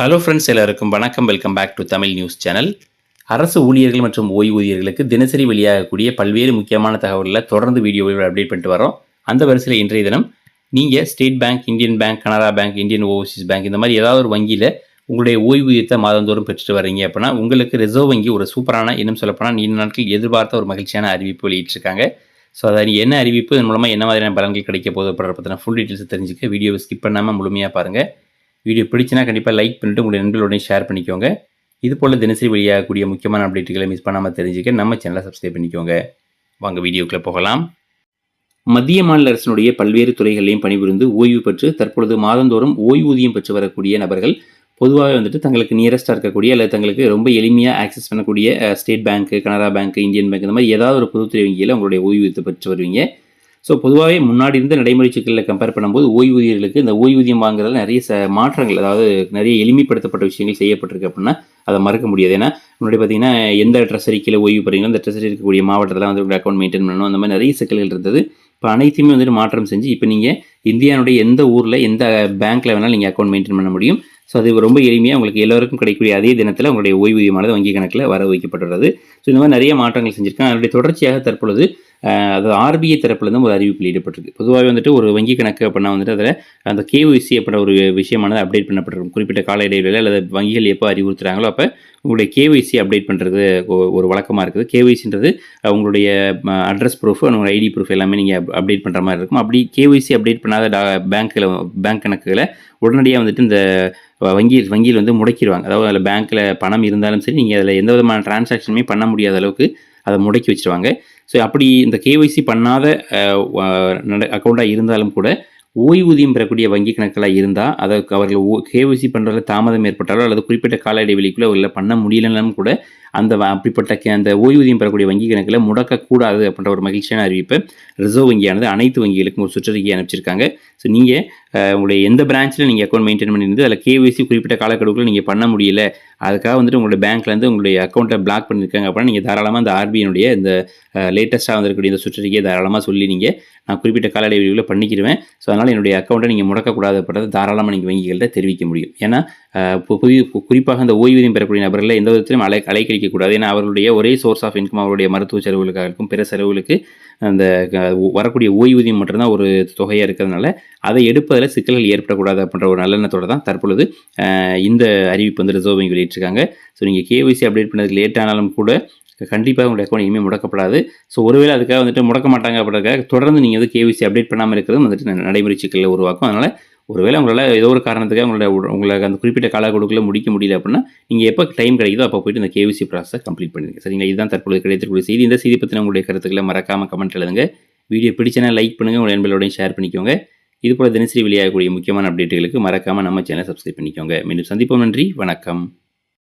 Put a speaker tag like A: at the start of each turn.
A: Hello friends எல்லாருக்கும் வணக்கம். Welcome back to Tamil news channel அரசு ஊழியர்கள் மற்றும் ஓய்வூதியர்களுக்கு தினசரி வெளியாகக்கூடிய பல்வேறு முக்கியமான தகவல்களை தொடர்ந்து வீடியோவில் அப்டேட் பண்ணிட்டு வரோம் அந்த வரிசையில் இன்றைய தினம் நீங்கள் State Bank Indian Bank Canara Bank Indian Overseas Bank இந்த மாதிரி ஏதாவது ஒரு வங்கியில் உங்களுடைய ஓய்வூதியத்தை மாதந்தோறும் பெற்றுட்டு வர்றீங்க அப்படின்னா உங்களுக்கு ரிசர்வ் வங்கி ஒரு சூப்பரான இன்னும் சொல்லப்போனால் நீண்ட நாட்கள் எதிர்பார்த்த ஒரு மகிழ்ச்சியான அறிவிப்பு வெளியிட்டிருக்காங்க. ஸோ அதை என்ன அறிவிப்பு இதன் மூலமாக என்ன மாதிரியான பலன்கள் கிடைக்க போது அப்படின்ற பற்றின ஃபுல் டீட்டெயில்ஸ் தெரிஞ்சுக்க வீடியோவை ஸ்கிப் பண்ணாமல் முழுமையாக பாருங்கள் வீடியோ பிடிச்சினா கண்டிப்பாக லைக் பண்ணிட்டு உங்களுடைய நண்பர்களுடன் ஷேர் பண்ணிக்கோங்க. இது போல் தினசரி வெளியாகக்கூடிய முக்கியமான அப்டேட்டுகளை மிஸ் பண்ணாமல் தெரிஞ்சுக்க நம்ம சேனலை சப்ஸ்கிரைப் பண்ணிக்கோங்க. வாங்க வீடியோக்குள்ளே போகலாம். மத்திய மாநில அரசினுடைய பல்வேறு துறைகளையும் பணிபுரிந்து ஓய்வு பெற்று தற்பொழுது மாதந்தோறும் ஓய்வூதியம் பெற்று வரக்கூடிய நபர்கள் பொதுவாக வந்துட்டு தங்களுக்கு நியரஸ்ட்டாக இருக்கக்கூடிய அல்லது தங்களுக்கு ரொம்ப எளிமையாக ஆக்சஸ் பண்ணக்கூடிய State Bank Canara Bank Indian Bank இந்த மாதிரி ஏதாவது ஒரு பொதுத்துறை வங்கியில் உங்களுடைய ஓய்வூதியத்தை பெற்று வருவீங்க. ஸோ பொதுவாகவே முன்னாடி இருந்த நடைமுறை சிக்கலில் கம்பேர் பண்ணும்போது ஓய்வூதியர்களுக்கு இந்த ஓய்வூதியம் வாங்குறதுல நிறைய ச மாற்றங்கள் அதாவது நிறைய எளிமைப்படுத்தப்பட்ட விஷயங்கள் செய்யப்பட்டிருக்கு அப்படின்னா அதை மறக்க முடியாது. ஏன்னா முன்னாடி பார்த்தீங்கன்னா எந்த ட்ரெஸரிக்கில் ஓய்வு பெறீங்களோ அந்த ட்ரெஸரி இருக்கக்கூடிய மாவட்டத்தில் வந்து அக்கௌண்ட் மெயின்டைன் பண்ணணும். அந்த மாதிரி நிறைய சிக்கல்கள் இருந்தது. இப்போ அனைத்தையுமே வந்துட்டு மாற்றம் செஞ்சு இப்போ நீங்கள் இந்தியாவுடைய எந்த ஊரில் எந்த பேங்க்கில் வேணாலும் நீங்கள் அக்கௌண்ட் மெயின்டைன் பண்ண முடியும். ஸோ அது ரொம்ப எளிமையாக உங்களுக்கு எல்லோருக்கும் கிடைக்கக்கூடிய அதே தினத்தில் உங்களுடைய ஓய்வூதியமானது வங்கி கணக்கில் வர வைக்கப்பட்டுள்ளது ஸோ இந்த மாதிரி நிறைய மாற்றங்கள் செஞ்சுருக்காங்க. அதனுடைய தொடர்ச்சியாக தற்பொழுது அதாவது அது ஆர்பிஐ தரப்புலேருந்து ஒரு அறிவிப்பு வெளியிடப்பட்டிருக்கு. பொதுவாகவே வந்துட்டு ஒரு வங்கி கணக்கு அப்படின்னா வந்துட்டு அதில் அந்த கேஒய்சி அப்படின்ற ஒரு விஷயமானது அப்டேட் பண்ணப்பட்டிருக்கும். குறிப்பிட்ட கால இடைவெளியில் அல்லது வங்கிகள் எப்போ அறிவுறுத்துறாங்களோ அப்போ உங்களுடைய கேஒய்சி அப்டேட் பண்ணுறது ஒரு வழக்கமாக இருக்குது. கேஒய்சின்றது உங்களுடைய அட்ரஸ் ப்ரூஃப் உங்களுடைய ஐடி ப்ரூஃப் எல்லாமே நீங்கள் அப்டேட் பண்ணுற மாதிரி இருக்கும். அப்படி கேஒய்சி அப்டேட் பண்ணாத டா பேங்க்கில் பேங்க் கணக்குகளை உடனடியாக வந்துட்டு இந்த வங்கி வங்கியில் வந்து முடக்கிடுவாங்க. அதாவது அதில் பேங்க்கில் பணம் இருந்தாலும் சரி நீங்கள் அதில் எந்த விதமான டிரான்சாக்ஷனுமே பண்ண முடியாத அளவுக்கு அதை முடக்கி வச்சிருவாங்க. ஸோ அப்படி இந்த கேஒய்சி பண்ணாத அக்கௌண்ட்டாக இருந்தாலும் கூட ஓய்வூதியம் பெறக்கூடிய வங்கி கணக்கெல்லாம் இருந்தால் அதை அவர்கள் ஓ கேஒய்சி பண்ணுறதுல தாமதம் ஏற்பட்டாலோ அல்லது குறிப்பிட்ட கால இடைவெளிக்குள்ளே அவர்களை பண்ண முடியலனாலும் கூட அந்த அப்படிப்பட்ட கே- அந்த ஓய்வூதியம் பெறக்கூடிய வங்கி கணக்கில் முடக்கக்கூடாது அப்படின்ற ஒரு மகிழ்ச்சியான அறிவிப்பு ரிசர்வ் வங்கியானது அனைத்து வங்கிகளுக்கும் ஒரு சுற்றறிக்கை அனுப்பிச்சிருக்காங்க. ஸோ நீங்கள் உங்களுடைய எந்த பிரான்ச்சில் நீங்கள் அக்கௌண்ட் மெயின்டைன் பண்ணியிருந்து அதில் கேவிசி குறிப்பிட்ட காலக்கெடுக்குள்ள நீங்கள் பண்ண முடியல அதுக்காக வந்துட்டு உங்களுடைய பேங்க்லேருந்து உங்களுடைய அக்கௌண்ட்டை பிளாக் பண்ணியிருக்காங்க அப்படின்னா நீங்கள் தாராளமாக அந்த ஆர்பிஐனுடைய இந்த லேட்டஸ்ட்டாக வந்திருக்கக்கூடிய இந்த சுற்றறிக்கையை தாராளமாக சொல்லி நீங்கள் நான் குறிப்பிட்ட கால இடைவெளியில் பண்ணிக்கிடுவேன் ஸோ அதனால் என்னுடைய அக்கௌண்ட்டை நீங்கள் முடக்கக்கூடாது அப்படின்றத தாராளமாக நீங்கள் வங்கிகள்கிட்ட தெரிவிக்க முடியும். ஏன்னா இப்போ புதிய குறிப்பாக அந்த ஓய்வூதியம் பெறக்கூடிய நபர்களை எந்த விதத்திலும் அலை அலைக்கழிக்கக்கூடாது. ஏன்னா அவர்களுடைய ஒரே சோர்ஸ் ஆஃப் இன்கம் அவருடைய மருத்துவ செலவுகளுக்காக இருக்கும். பிற செலவுகளுக்கு அந்த க- வரக்கூடிய ஓய்வூதியம் மட்டும்தான் ஒரு தொகையாக இருக்கிறதுனால அதை எடுப்பதில் சிக்கல்கள் ஏற்படக்கூடாது அப்படின்ற ஒரு நல்லெண்ணத்தோட தான் தற்பொழுது இந்த அறிவிப்பு வந்து ரிசர்வ் வங்கி வெளியிட்டிருக்காங்க. ஸோ நீங்கள் கேஒய்சி அப்டேட் பண்ணதுக்கு லேட் ஆனாலும் கூட கண்டிப்பாக உங்களுடைய அக்கௌண்ட் இனிமேல் முடக்கப்படாது. ஸோ ஒருவேளை அதுக்காக வந்துட்டு முடக்க மாட்டாங்க அப்படின்றதுக்காக தொடர்ந்து நீங்கள் வந்து கேவிசி அப்டேட் பண்ணாமல் இருக்கிறது வந்துட்டு நடைமுறை சிக்கலை உருவாக்கும். அதனால் ஒருவேளை உங்களால் ஏதோ ஒரு காரணத்துக்காக உங்களோட உங்களுக்கு அந்த குறிப்பிட்ட காலக்கெடுக்குள்ள முடிக்க முடியல அப்படின்னா நீங்கள் எப்போ டைம் கிடைக்குதோ அப்போ போயிட்டு இந்த கேவிசி ப்ராசஸை கம்ப்ளீட் பண்ணிடுங்க. சரிங்களா? இதுதான் தற்பொழுது கிடைத்திருக்கக்கூடிய செய்தி. இந்த செய்தி பற்றின உங்களுடைய கருத்துக்களை மறக்காமல் கமெண்ட் எழுதுங்க. வீடியோ பிடிச்சனா லைக் பண்ணுங்கள் உங்கள் நண்பர்களோடையும் ஷேர் பண்ணிக்கோங்க. இது போல் தினசரி வெளியாகக்கூடிய முக்கியமான அப்டேட்டுகளுக்கு மறக்காமல் நம்ம சேனலை சப்ஸ்கிரைப் பண்ணிக்கோங்க. மீண்டும் சந்திப்போம். நன்றி. வணக்கம்.